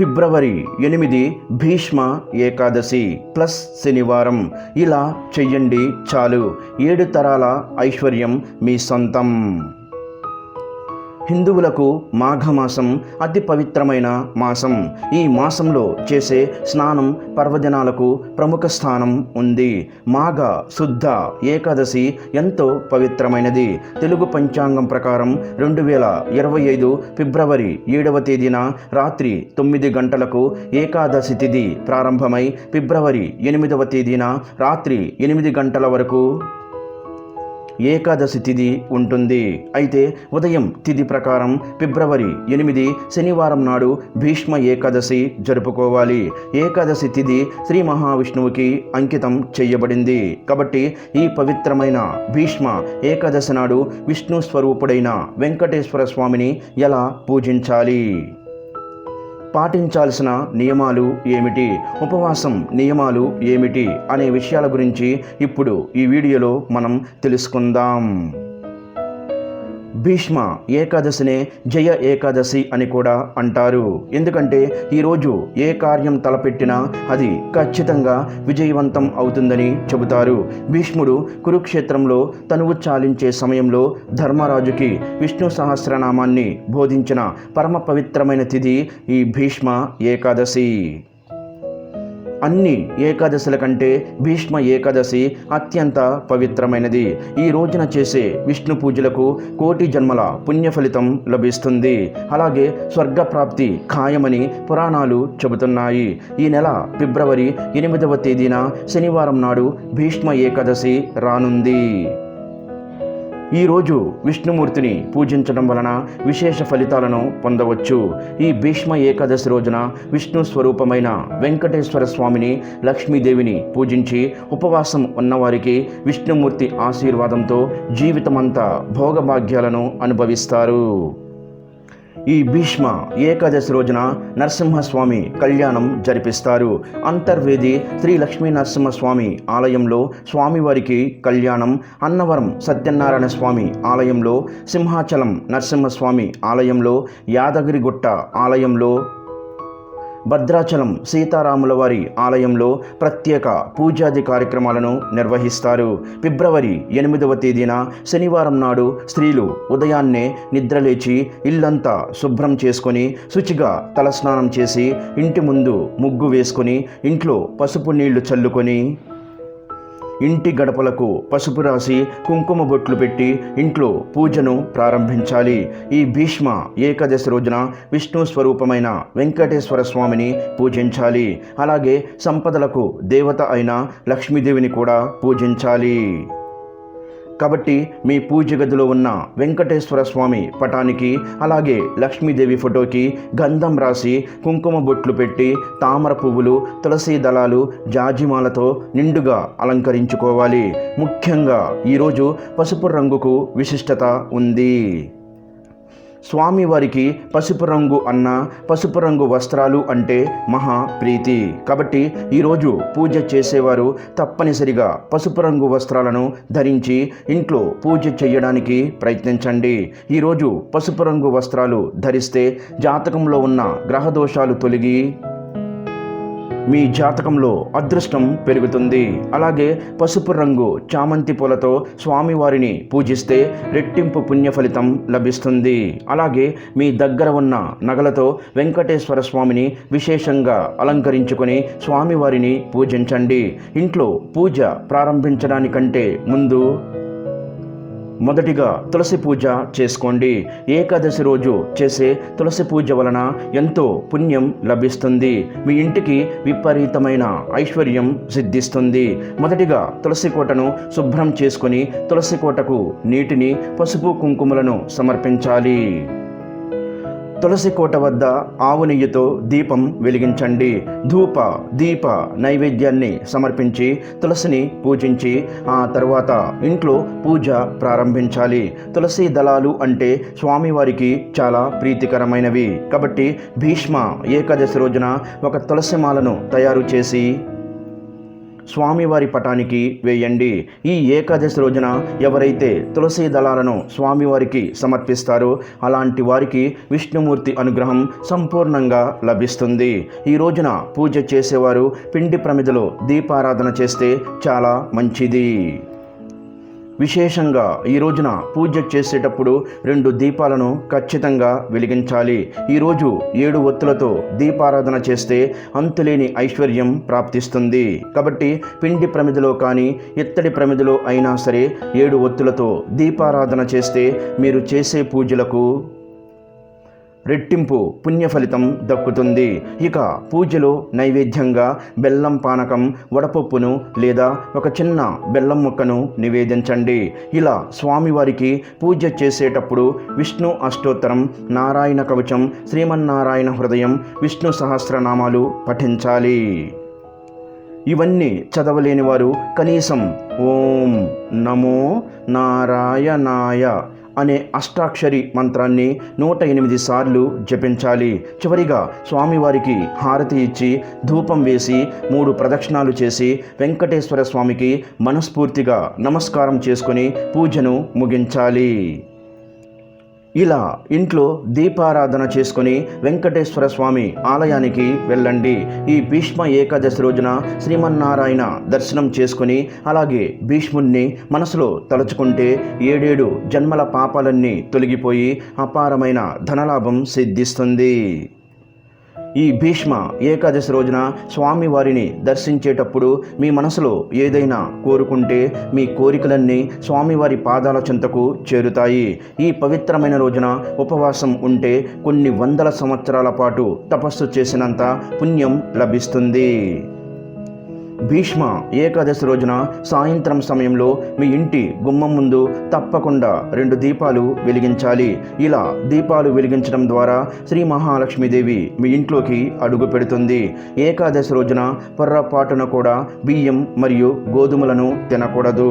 ఫిబ్రవరి ఎనిమిది భీష్మ ఏకాదశి ప్లస్ శనివారం. ఇలా చెయ్యండి చాలు. ఏడు తరాల ఐశ్వర్యం మీ సొంతం. హిందువులకు మాఘమాసం అతి పవిత్రమైన మాసం. ఈ మాసంలో చేసే స్నానం పర్వదినాలకు ప్రముఖ స్థానం ఉంది. మాఘ శుద్ధ ఏకాదశి ఎంతో పవిత్రమైనది. తెలుగు పంచాంగం ప్రకారం రెండు వేల ఇరవై ఐదు ఫిబ్రవరి ఏడవ తేదీన రాత్రి తొమ్మిది గంటలకు ఏకాదశి తిథి ప్రారంభమై ఫిబ్రవరి ఎనిమిదవ తేదీన రాత్రి ఎనిమిది గంటల వరకు ఏకాదశి తిథి ఉంటుంది. అయితే ఉదయం తిథి ప్రకారం ఫిబ్రవరి ఎనిమిది శనివారం నాడు భీష్మ ఏకాదశి జరుపుకోవాలి. ఏకాదశి తిథి శ్రీ మహావిష్ణువుకి అంకితం చేయబడింది. కాబట్టి ఈ పవిత్రమైన భీష్మ ఏకాదశి నాడు విష్ణు స్వరూపుడైన వెంకటేశ్వర స్వామిని ఎలా పూజించాలి? పాటించాల్సిన నియమాలు ఏమిటి? ఉపవాసం నియమాలు ఏమిటి? అనే విషయాల గురించి ఇప్పుడు ఈ వీడియోలో మనం తెలుసుకుందాం. భీష్మ ఏకాదశినే జయ ఏకాదశి అని కూడా అంటారు. ఎందుకంటే ఈరోజు ఏ కార్యం తలపెట్టినా అది ఖచ్చితంగా విజయవంతం అవుతుందని చెబుతారు. భీష్ముడు కురుక్షేత్రంలో తనువు చాలించే సమయంలో ధర్మరాజుకి విష్ణు సహస్రనామాన్ని బోధించిన పరమ పవిత్రమైన తిథి ఈ భీష్మ ఏకాదశి. అన్ని ఏకాదశుల కంటే భీష్మ ఏకాదశి అత్యంత పవిత్రమైనది. ఈ రోజున చేసే విష్ణు పూజలకు కోటి జన్మల పుణ్య ఫలితం లభిస్తుంది. అలాగే స్వర్గప్రాప్తి ఖాయమని పురాణాలు చెబుతున్నాయి. ఈ నెల ఫిబ్రవరి ఎనిమిదవ తేదీన శనివారం నాడు భీష్మ ఏకాదశి రానుంది. ఈరోజు విష్ణుమూర్తిని పూజించడం వలన విశేష ఫలితాలను పొందవచ్చు. ఈ భీష్మ ఏకాదశి రోజున విష్ణు స్వరూపమైన వెంకటేశ్వర స్వామిని లక్ష్మీదేవిని పూజించి ఉపవాసం ఉన్నవారికి విష్ణుమూర్తి ఆశీర్వాదంతో జీవితమంతా భోగభాగ్యాలను అనుభవిస్తారు. ఈ భీష్మ ఏకాదశి రోజున నరసింహస్వామి కళ్యాణం జరిపిస్తారు. అంతర్వేది శ్రీ లక్ష్మీ నరసింహస్వామి ఆలయంలో స్వామివారికి కళ్యాణం అన్నవరం సత్యనారాయణ స్వామి ఆలయంలో సింహాచలం నరసింహస్వామి ఆలయంలో యాదగిరిగుట్ట ఆలయంలో భద్రాచలం సీతారాముల వారి ఆలయంలో ప్రత్యేక పూజాది కార్యక్రమాలను నిర్వహిస్తారు. ఫిబ్రవరి ఎనిమిదవ తేదీన శనివారం నాడు స్త్రీలు ఉదయాన్నే నిద్రలేచి ఇల్లంతా శుభ్రం చేసుకొని శుచిగా తలస్నానం చేసి ఇంటి ముందు ముగ్గు వేసుకొని ఇంట్లో పసుపు నీళ్ళు చల్లుకొని ఇంటి గడపలకు పసుపు రాసి కుంకుమ బొట్లు పెట్టి ఇంట్లో పూజను ప్రారంభించాలి. ఈ భీష్మ ఏకాదశి రోజున విష్ణు స్వరూపమైన వెంకటేశ్వర స్వామిని పూజించాలి. అలాగే సంపదలకు దేవత అయిన లక్ష్మీదేవిని కూడా పూజించాలి. కాబట్టి మీ పూజ గదిలో ఉన్న వెంకటేశ్వర స్వామి పటానికి అలాగే లక్ష్మీదేవి ఫోటోకి గంధం రాసి కుంకుమ బొట్లు పెట్టి తామర పువ్వులు తులసి దళాలు జాజిమాలతో నిండుగా అలంకరించుకోవాలి. ముఖ్యంగా ఈరోజు పసుపు రంగుకు విశిష్టత ఉంది. స్వామివారికి పసుపు రంగు అన్న పసుపు రంగు వస్త్రాలు అంటే మహా ప్రీతి. కాబట్టి ఈరోజు పూజ చేసేవారు తప్పనిసరిగా పసుపు రంగు వస్త్రాలను ధరించి ఇంట్లో పూజ చేయడానికి ప్రయత్నించండి. ఈరోజు పసుపు రంగు వస్త్రాలు ధరిస్తే జాతకంలో ఉన్న గ్రహదోషాలు తొలగి మీ జాతకంలో అదృష్టం పెరుగుతుంది. అలాగే పసుపు రంగు చామంతి పూలతో స్వామివారిని పూజిస్తే రెట్టింపు పుణ్య ఫలితం లభిస్తుంది. అలాగే మీ దగ్గర ఉన్న నగలతో వెంకటేశ్వర స్వామిని విశేషంగా అలంకరించుకొని స్వామివారిని పూజించండి. ఇంట్లో పూజ ప్రారంభించడానికంటే ముందు మొదటిగా తులసి పూజ చేసుకోండి. ఏకాదశి రోజు చేసే తులసి పూజ వలన ఎంతో పుణ్యం లభిస్తుంది. మీ ఇంటికి విపరీతమైన ఐశ్వర్యం సిద్ధిస్తుంది. మొదటిగా తులసి కోటను శుభ్రం చేసుకొని తులసి కోటకు నీటిని పసుపు కుంకుమలను సమర్పించాలి. తులసి కోట వద్ద ఆవు నెయ్యితో దీపం వెలిగించండి. ధూప దీప నైవేద్యాన్ని సమర్పించి తులసిని పూజించి ఆ తర్వాత ఇంట్లో పూజ ప్రారంభించాలి. తులసి దళాలు అంటే స్వామివారికి చాలా ప్రీతికరమైనవి. కాబట్టి భీష్మ ఏకాదశి రోజున ఒక తులసి మాలను తయారు చేసి స్వామివారి పటానికి వేయండి. ఈ ఏకాదశి రోజున ఎవరైతే తులసి దళాలను స్వామివారికి సమర్పిస్తారో అలాంటి వారికి విష్ణుమూర్తి అనుగ్రహం సంపూర్ణంగా లభిస్తుంది. ఈ రోజున పూజ చేసేవారు పిండి ప్రమిదలో దీపారాధన చేస్తే చాలా మంచిది. విశేషంగా ఈ రోజున పూజ చేసేటప్పుడు రెండు దీపాలను ఖచ్చితంగా వెలిగించాలి. ఈరోజు ఏడు ఒత్తులతో దీపారాధన చేస్తే అంతులేని ఐశ్వర్యం ప్రాప్తిస్తుంది. కాబట్టి పిండి ప్రమిదలో కానీ ఇత్తడి ప్రమిదలో అయినా సరే ఏడు ఒత్తులతో దీపారాధన చేస్తే మీరు చేసే పూజలకు రెట్టింపు పుణ్య ఫలితం దక్కుతుంది. ఇక పూజలో నైవేద్యంగా బెల్లం పానకం వడపప్పును లేదా ఒక చిన్న బెల్లం ముక్కను నివేదించండి. ఇలా స్వామివారికి పూజ చేసేటప్పుడు విష్ణు అష్టోత్తరం నారాయణ కవచం శ్రీమన్నారాయణ హృదయం విష్ణు సహస్రనామాలు పఠించాలి. ఇవన్నీ చదవలేని వారు కనీసం ఓం నమో నారాయణాయ అనే అష్టాక్షరి మంత్రాన్ని నూట ఎనిమిది సార్లు జపించాలి. చివరిగా స్వామివారికి హారతి ఇచ్చి ధూపం వేసి మూడు ప్రదక్షిణాలు చేసి వెంకటేశ్వర స్వామికి మనస్ఫూర్తిగా నమస్కారం చేసుకొని పూజను ముగించాలి. ఇలా ఇంట్లో దీపారాధన చేసుకుని వెంకటేశ్వర స్వామి ఆలయానికి వెళ్ళండి. ఈ భీష్మ ఏకాదశి రోజున శ్రీమన్నారాయణ దర్శనం చేసుకుని అలాగే భీష్ముణ్ణి మనసులో తలుచుకుంటే ఏడేడు జన్మల పాపాలన్నీ తొలగిపోయి అపారమైన ధనలాభం సిద్ధిస్తుంది. ఈ భీష్మ ఏకాదశి రోజున స్వామివారిని దర్శించేటప్పుడు మీ మనసులో ఏదైనా కోరుకుంటే మీ కోరికలన్నీ స్వామివారి పాదాల చెంతకు చేరుతాయి. ఈ పవిత్రమైన రోజున ఉపవాసం ఉంటే కొన్ని వందల సంవత్సరాల పాటు తపస్సు చేసినంత పుణ్యం లభిస్తుంది. భీష్మ ఏకాదశి రోజున సాయంత్రం సమయంలో మీ ఇంటి గుమ్మం ముందు తప్పకుండా రెండు దీపాలు వెలిగించాలి. ఇలా దీపాలు వెలిగించడం ద్వారా శ్రీ మహాలక్ష్మీదేవి మీ ఇంట్లోకి అడుగు పెడుతుంది. ఏకాదశి రోజున పొర్రపాటున కూడా బియ్యం మరియు గోధుమలను తినకూడదు.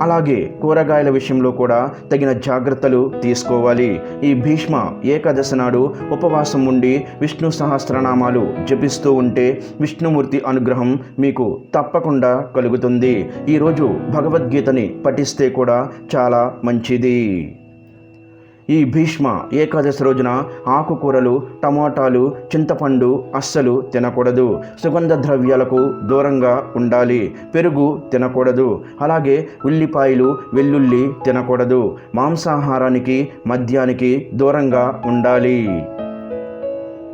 అలాగే కూరగాయల విషయంలో కూడా తగిన జాగ్రత్తలు తీసుకోవాలి. ఈ భీష్మ ఏకాదశి నాడు ఉపవాసం ఉండి విష్ణు సహస్రనామాలు జపిస్తూ ఉంటే విష్ణుమూర్తి అనుగ్రహం మీకు తప్పకుండా కలుగుతుంది. ఈరోజు భగవద్గీతని పఠిస్తే కూడా చాలా మంచిది. ఈ భీష్మ ఏకాదశి రోజున ఆకుకూరలు టమాటాలు చింతపండు అస్సలు తినకూడదు. సుగంధ ద్రవ్యాలకు దూరంగా ఉండాలి. పెరుగు తినకూడదు. అలాగే ఉల్లిపాయలు వెల్లుల్లి తినకూడదు. మాంసాహారానికి మద్యానికి దూరంగా ఉండాలి.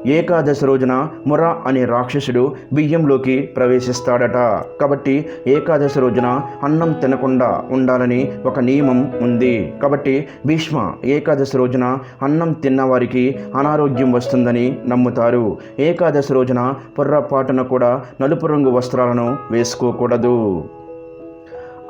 ఏకాదశి రోజున మురా అనే రాక్షసుడు బియ్యంలోకి ప్రవేశిస్తాడట. కాబట్టి ఏకాదశి రోజున అన్నం తినకుండా ఉండాలని ఒక నియమం ఉంది. కాబట్టి భీష్మ ఏకాదశి రోజున అన్నం తిన్నవారికి అనారోగ్యం వస్తుందని నమ్ముతారు. ఏకాదశి రోజున పొర్రపాటున కూడా నలుపు రంగు వస్త్రాలను వేసుకోకూడదు.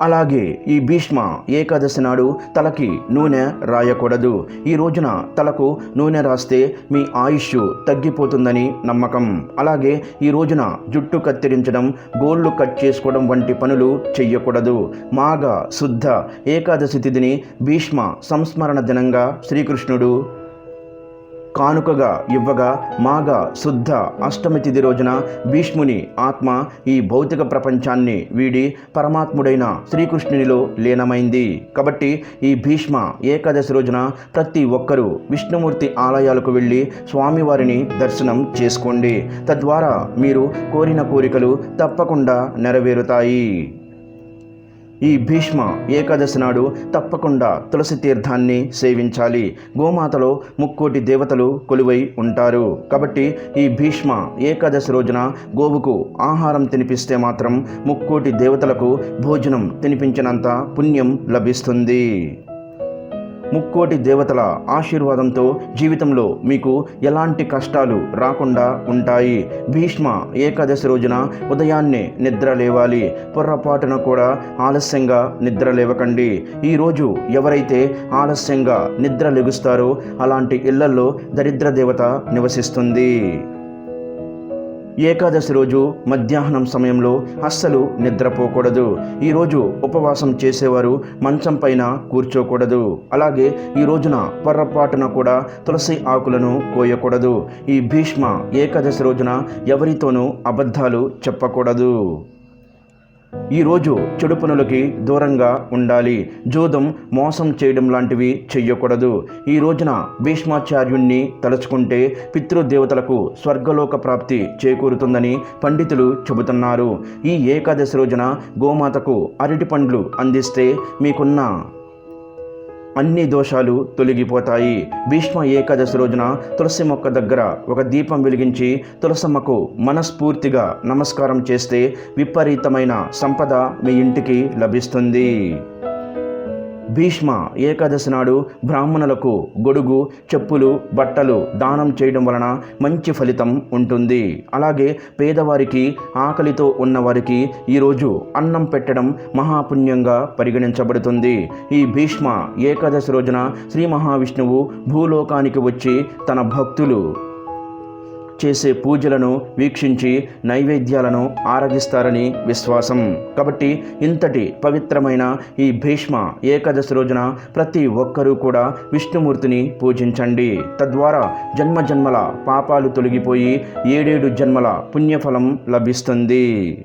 అలాగే ఈ భీష్మ ఏకాదశి నాడు తలకి నూనె రాయకూడదు. ఈ రోజున తలకు నూనె రాస్తే మీ ఆయుష్ తగ్గిపోతుందని నమ్మకం. అలాగే ఈ రోజున జుట్టు కత్తిరించడం గోళ్ళు కట్ చేసుకోవడం వంటి పనులు చెయ్యకూడదు. మాఘ శుద్ధ ఏకాదశి తిథిని భీష్మ సంస్మరణ దినంగా శ్రీకృష్ణుడు కానుకగా ఇవ్వగా మాఘ శుద్ధ అష్టమి తిథి రోజున భీష్ముని ఆత్మ ఈ భౌతిక ప్రపంచాన్ని వీడి పరమాత్ముడైన శ్రీకృష్ణునిలో లీనమైంది. కాబట్టి ఈ భీష్మ ఏకాదశి రోజున ప్రతి ఒక్కరూ విష్ణుమూర్తి ఆలయాలకు వెళ్ళి స్వామివారిని దర్శనం చేసుకోండి. తద్వారా మీరు కోరిన కోరికలు తప్పకుండా నెరవేరుతాయి. ఈ భీష్మ ఏకాదశి నాడు తప్పకుండా తులసి తీర్థాన్ని సేవించాలి. గోమాతలో ముక్కోటి దేవతలు కొలువై ఉంటారు. కాబట్టి ఈ భీష్మ ఏకాదశి రోజున గోవుకు ఆహారం తినిపిస్తే మాత్రం ముక్కోటి దేవతలకు భోజనం తినిపించినంత పుణ్యం లభిస్తుంది. ముక్కోటి దేవతల ఆశీర్వాదంతో జీవితంలో మీకు ఎలాంటి కష్టాలు రాకుండా ఉంటాయి. భీష్మ ఏకాదశి రోజున ఉదయాన్నే నిద్ర లేవాలి. పొర్రపాటున కూడా ఆలస్యంగా నిద్ర లేవకండి. ఈరోజు ఎవరైతే ఆలస్యంగా నిద్ర లెగుస్తారో అలాంటి ఇళ్ళలో దరిద్ర దేవత నివసిస్తుంది. ఏకాదశి రోజు మధ్యాహ్నం సమయంలో అస్సలు నిద్రపోకూడదు. ఈరోజు ఉపవాసం చేసేవారు మంచం పైన కూర్చోకూడదు. అలాగే ఈ రోజున పొర్రపాటున కూడా తులసి ఆకులను కోయకూడదు. ఈ భీష్మ ఏకాదశి రోజున ఎవరితోనూ అబద్ధాలు చెప్పకూడదు. ఈరోజు చెడు పనులకి దూరంగా ఉండాలి. జూదం మోసం చేయడం లాంటివి చెయ్యకూడదు. ఈ రోజున భీష్మాచార్యుణ్ణి తలుచుకుంటే పితృదేవతలకు స్వర్గలోక ప్రాప్తి చేకూరుతుందని పండితులు చెబుతున్నారు. ఈ ఏకాదశి రోజున గోమాతకు అరటి పండ్లు అందిస్తే మీకున్న అన్ని దోషాలు తొలగిపోతాయి. భీష్మ ఏకాదశి రోజున తులసి మొక్క దగ్గర ఒక దీపం వెలిగించి తులసమ్మకు మనస్ఫూర్తిగా నమస్కారం చేస్తే విపరీతమైన సంపద మీ ఇంటికి లభిస్తుంది. భీష్మ ఏకాదశి నాడు బ్రాహ్మణులకు గొడుగు చెప్పులు బట్టలు దానం చేయడం వలన మంచి ఫలితం ఉంటుంది. అలాగే పేదవారికి ఆకలితో ఉన్నవారికి ఈరోజు అన్నం పెట్టడం మహాపుణ్యంగా పరిగణించబడుతుంది. ఈ భీష్మ ఏకాదశి రోజున శ్రీ మహావిష్ణువు భూలోకానికి వచ్చి తన భక్తులు చేసే పూజలను వీక్షించి నైవేద్యాలను ఆరగిస్తారని విశ్వాసం. కాబట్టి ఇంతటి పవిత్రమైన ఈ భీష్మ ఏకాదశి రోజున ప్రతి ఒక్కరూ కూడా విష్ణుమూర్తిని పూజించండి. తద్వారా జన్మ జన్మల పాపాలు తొలగిపోయి ఏడేడు జన్మల పుణ్యఫలం లభిస్తుంది.